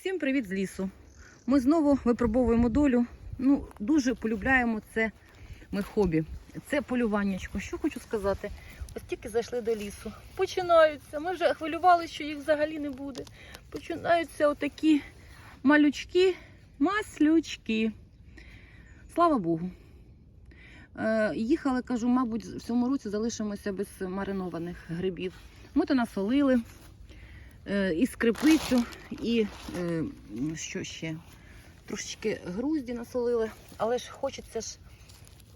Всім привіт з лісу. Ми знову випробовуємо долю. Ну, дуже полюбляємо це ми хобі. Це полюваннячко. Що хочу сказати? Ось тільки зайшли до лісу. Починаються. Ми вже хвилювалися, що їх взагалі не буде. Починаються отакі малючки, маслючки. Слава Богу. Е, їхали, кажу, мабуть, в цьому році залишимося без маринованих грибів. Ми то насолили і скрипицю, і е, що ще? Трошечки грузді насолили, але ж хочеться ж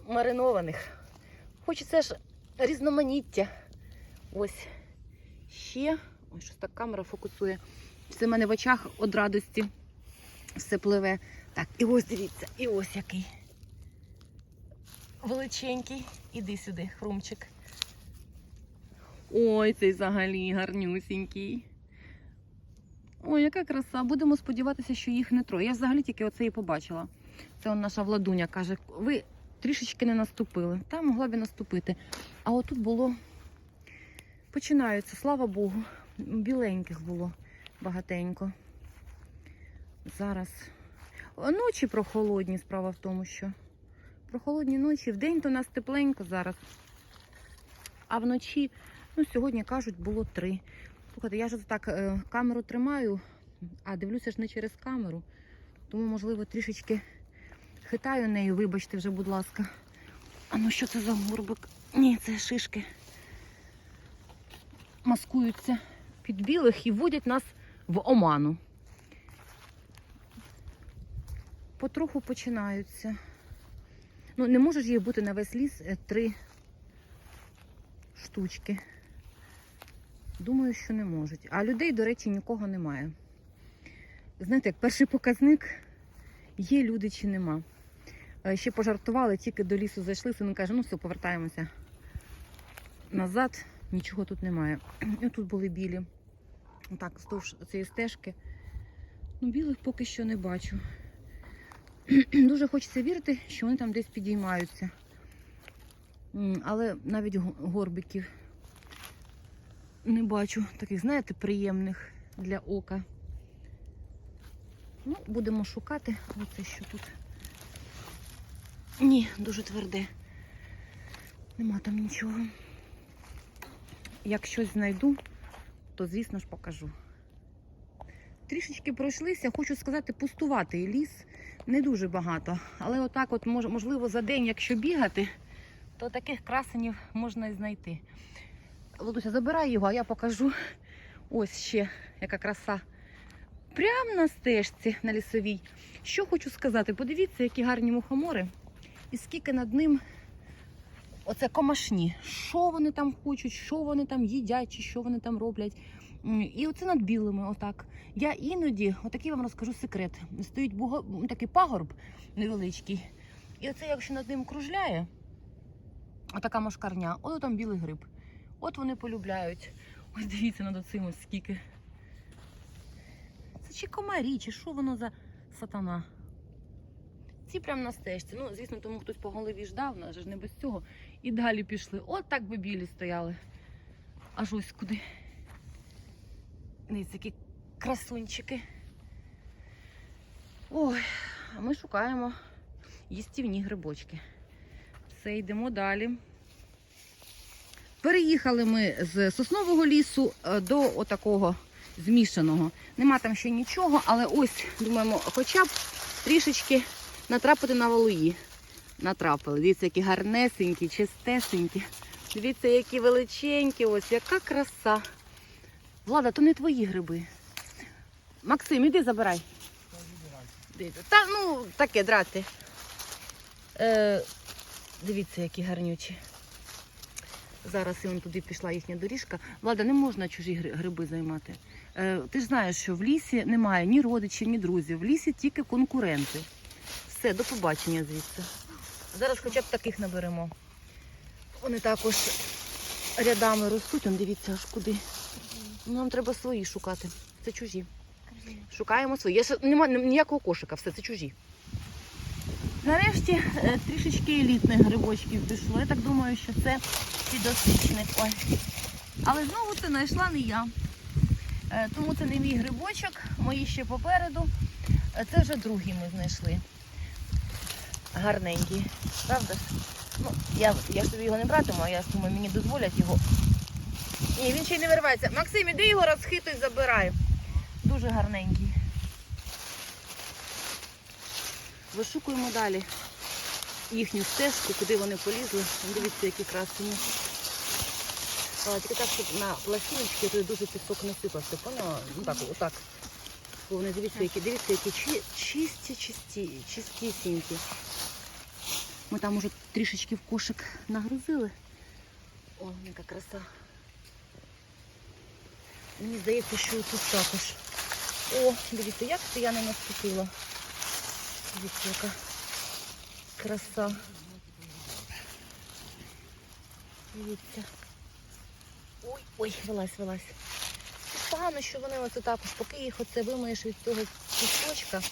маринованих. Хочеться ж різноманіття. Ось ще. Ой, щось так камера фокусує. Все в мене в очах від радості. Все пливе. Так, і ось дивіться, і ось який. Величенький. Іди сюди, хрумчик. Ой, цей взагалі гарнюсінький. Ой, яка краса. Будемо сподіватися, що їх не троє. Я взагалі тільки оце і побачила. Це наша владуня каже, ви трішечки не наступили. Там могла б і наступити. А отут було. Починаються, слава Богу. Біленьких було багатенько. Зараз. Ночі прохолодні, справа в тому, що. Прохолодні ночі. Вдень то у нас тепленько зараз. А вночі, ну, сьогодні кажуть, було три. Слухайте, я ж так е, камеру тримаю, а дивлюся ж не через камеру. Тому, можливо, трішечки хитаю нею, вибачте вже, будь ласка. А ну що це за горбик? Ні, це шишки. Маскуються під білих і вводять нас в оману. Потроху починаються. Ну, не може ж їх бути на весь ліс е, три штучки. Думаю, що не можуть. А людей, до речі, нікого немає. Знаєте, як перший показник є люди чи нема. Е, Ще пожартували, тільки до лісу зайшли, син каже, ну все, повертаємося назад, нічого тут немає. І тут були білі. Так, вздовж цієї стежки. Ну, білих поки що не бачу. Дуже хочеться вірити, що вони там десь підіймаються. Але навіть горбиків не бачу таких, знаєте, приємних для ока. Ну, будемо шукати. Оце що тут. Ні, дуже тверде. Нема там нічого. Як щось знайду, то звісно ж покажу. Трішечки пройшлися, хочу сказати, пустуватий ліс. Не дуже багато. Але отак, от можливо, за день, якщо бігати, то таких красенів можна і знайти. Владуся, забирай його, а я покажу. Ось ще яка краса. Прямо на стежці на лісовій. Що хочу сказати, подивіться, які гарні мухомори. І скільки над ним оце комашні. Що вони там хочуть, що вони там їдять, чи що вони там роблять. І оце над білими, отак. Я іноді, отакий вам розкажу секрет. Стоїть буго- такий пагорб невеличкий. І оце, якщо над ним кружляє, отака мошкарня, от там білий гриб. От вони полюбляють. Ось дивіться над оцим ось скільки. Це чи комарі, чи що воно за сатана? Ці прям на стежці. Ну, звісно, тому хтось по голові ждав, нас же ж не без цього. І далі пішли. От так би білі стояли. Аж ось куди. Дивіться, які красунчики. Ой, а ми шукаємо їстівні грибочки. Все, йдемо далі. Переїхали ми з соснового лісу е, до отакого змішаного. Нема там ще нічого, але ось, думаємо, хоча б трішечки натрапити на валуї. Натрапили. Дивіться, які гарнесенькі, чистесенькі. Дивіться, які величенькі, ось яка краса. Влада, то не твої гриби. Максим, іди забирай. Дивіться. Та ну, таке драти. Е, дивіться, які гарнючі. Зараз і он туди пішла їхня доріжка. Влада, не можна чужі гриби займати. Е, ти ж знаєш, що в лісі немає ні родичів, ні друзів. В лісі тільки конкуренти. Все, до побачення звідси. Зараз хоча б таких наберемо. Вони також рядами ростуть, он дивіться аж куди. Нам треба свої шукати. Це чужі. Шукаємо свої. Я ще нема ніякого кошика, все це чужі. Нарешті е, трішечки елітних грибочків пішло. Я так думаю, що це підосичник. Ой. Але знову це знайшла не я. Е, Тому це не мій грибочок, мої ще попереду. Е, Це вже другий ми знайшли. Гарненький, правда ж? Ну, я, я ж його не братиму, а я думаю, мені дозволять його. Ні, він ще й не виривається. Максим, іди його розхитуй, забирай. Дуже гарненький. Вишукуємо далі їхню стежку, куди вони полізли. Дивіться, які красені. А, Тільки так, щоб на пластиночки то дуже пісок не сипався. Поняла? Ну так, отак. Вони дивіться, які дивіться, які чи- чисті, чисті, чистісінькі. Ми там уже трішечки в кошик нагрузили. О, яка краса. Мені здається, що тут також. О, дивіться, як це я не наступила. Дивіться, яка краса. Дивіться. Ой, ой, вилазь, вилазь. Погано, що вони оце також, поки їх оце вимиєш від цього пісочка,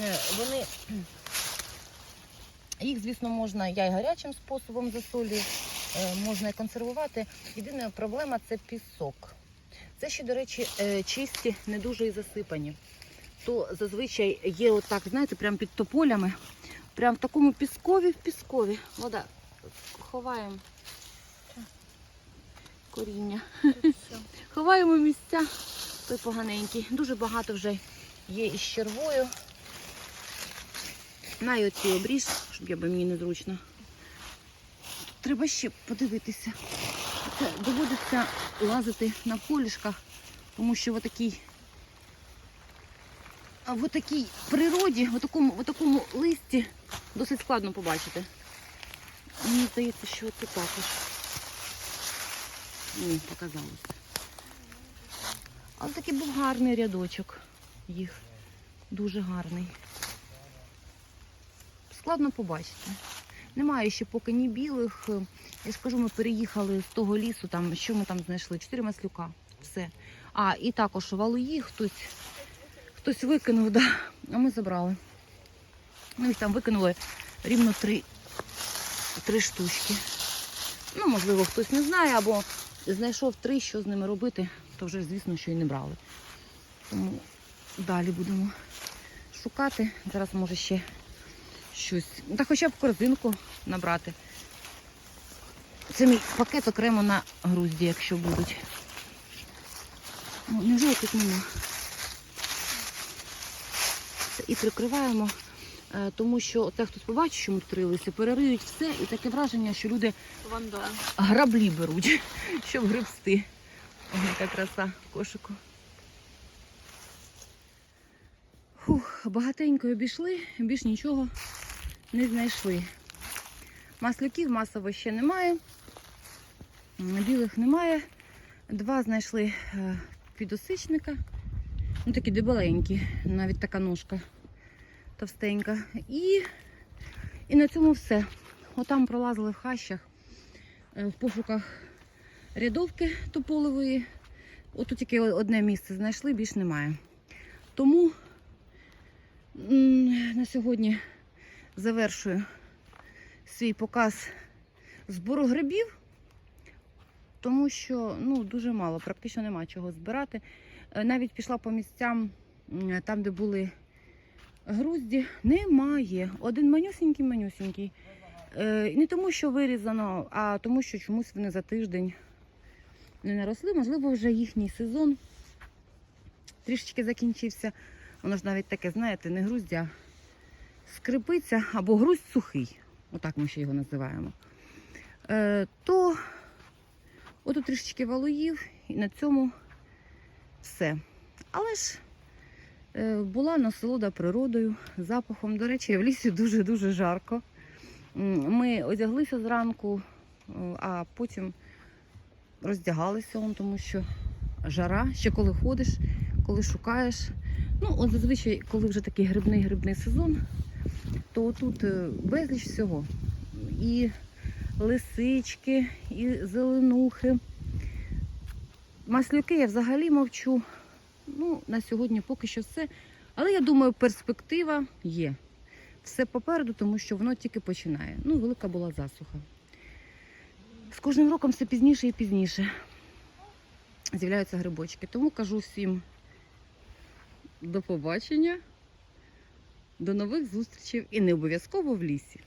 е, вони. Їх, звісно, можна я і гарячим способом засолюю, е, можна і консервувати. Єдина проблема це пісок. Це ще, до речі, е, чисті, не дуже і засипані. То зазвичай є отак, знаєте, прямо під тополями, прямо в такому піскові в піскові. Вода. Ховаємо коріння. Ховаємо місця. Той поганенький. Дуже багато вже є із червою. На оці обріж, щоб я би мені незручно. Тут треба ще подивитися. Це доводиться лазити на полішках, тому що в отакій, а в отакій природі, в такому, в такому листі досить складно побачити. Мені здається, що це також. Ні, показалося. Але такий був гарний рядочок їх. Дуже гарний. Складно побачити. Немає ще поки ні білих. Я ж кажу, ми переїхали з того лісу, там, що ми там знайшли? Чотири маслюка. Все. А, і також валуї хтось, хтось викинув, да. а ми забрали. Ну, їх там викинули рівно три, три штучки. Ну, можливо, хтось не знає, або знайшов три, що з ними робити, то вже, звісно, що і не брали. Тому далі будемо шукати. Зараз може ще щось. Та хоча б корзинку набрати. Це мій пакет окремо на грузді, якщо будуть. Ну, невже тут нема. Це І прикриваємо, е, тому що те, хтось побачить, що ми тут рилися, перериють все, і таке враження, що люди Вандал. граблі беруть, щоб гребсти. Ой, яка краса в кошику. Фух, багатенько обійшли, більш нічого не знайшли. Масляків масово ще немає, білих немає. Два знайшли е, підосичника. Ну, такі дебеленькі, навіть така ножка товстенька. І, і на цьому все. Отам пролазили в хащах е, в пошуках рядовки тополової. Отут тільки одне місце знайшли, більш немає. Тому на сьогодні завершую свій показ збору грибів, тому що ну, дуже мало, практично нема чого збирати. Е, Навіть пішла по місцям, там, де були грузді, немає. Один манюсінький-манюсінький. Е, не тому, що вирізано, а тому, що чомусь вони за тиждень не наросли. Можливо, вже їхній сезон трішечки закінчився. Воно ж навіть таке, знаєте, не груздя, а скрипиця або груздь сухий. Отак ми ще його називаємо. Е, то отут трішечки валуїв, і на цьому все. Але ж е, була насолода природою, запахом. До речі, в лісі дуже-дуже жарко. Ми одяглися зранку, е, а потім роздягалися, тому що жара, ще коли ходиш, коли шукаєш. Ну, от зазвичай, коли вже такий грибний грибний сезон, то тут безліч всього. І лисички, і зеленухи. Маслюки я взагалі мовчу. Ну, на сьогодні поки що все. Але я думаю, перспектива є все попереду, тому що воно тільки починає. Ну, велика була засуха. З кожним роком все пізніше і пізніше. з'являються грибочки. Тому кажу всім до побачення, до нових зустрічей і не обов'язково в лісі.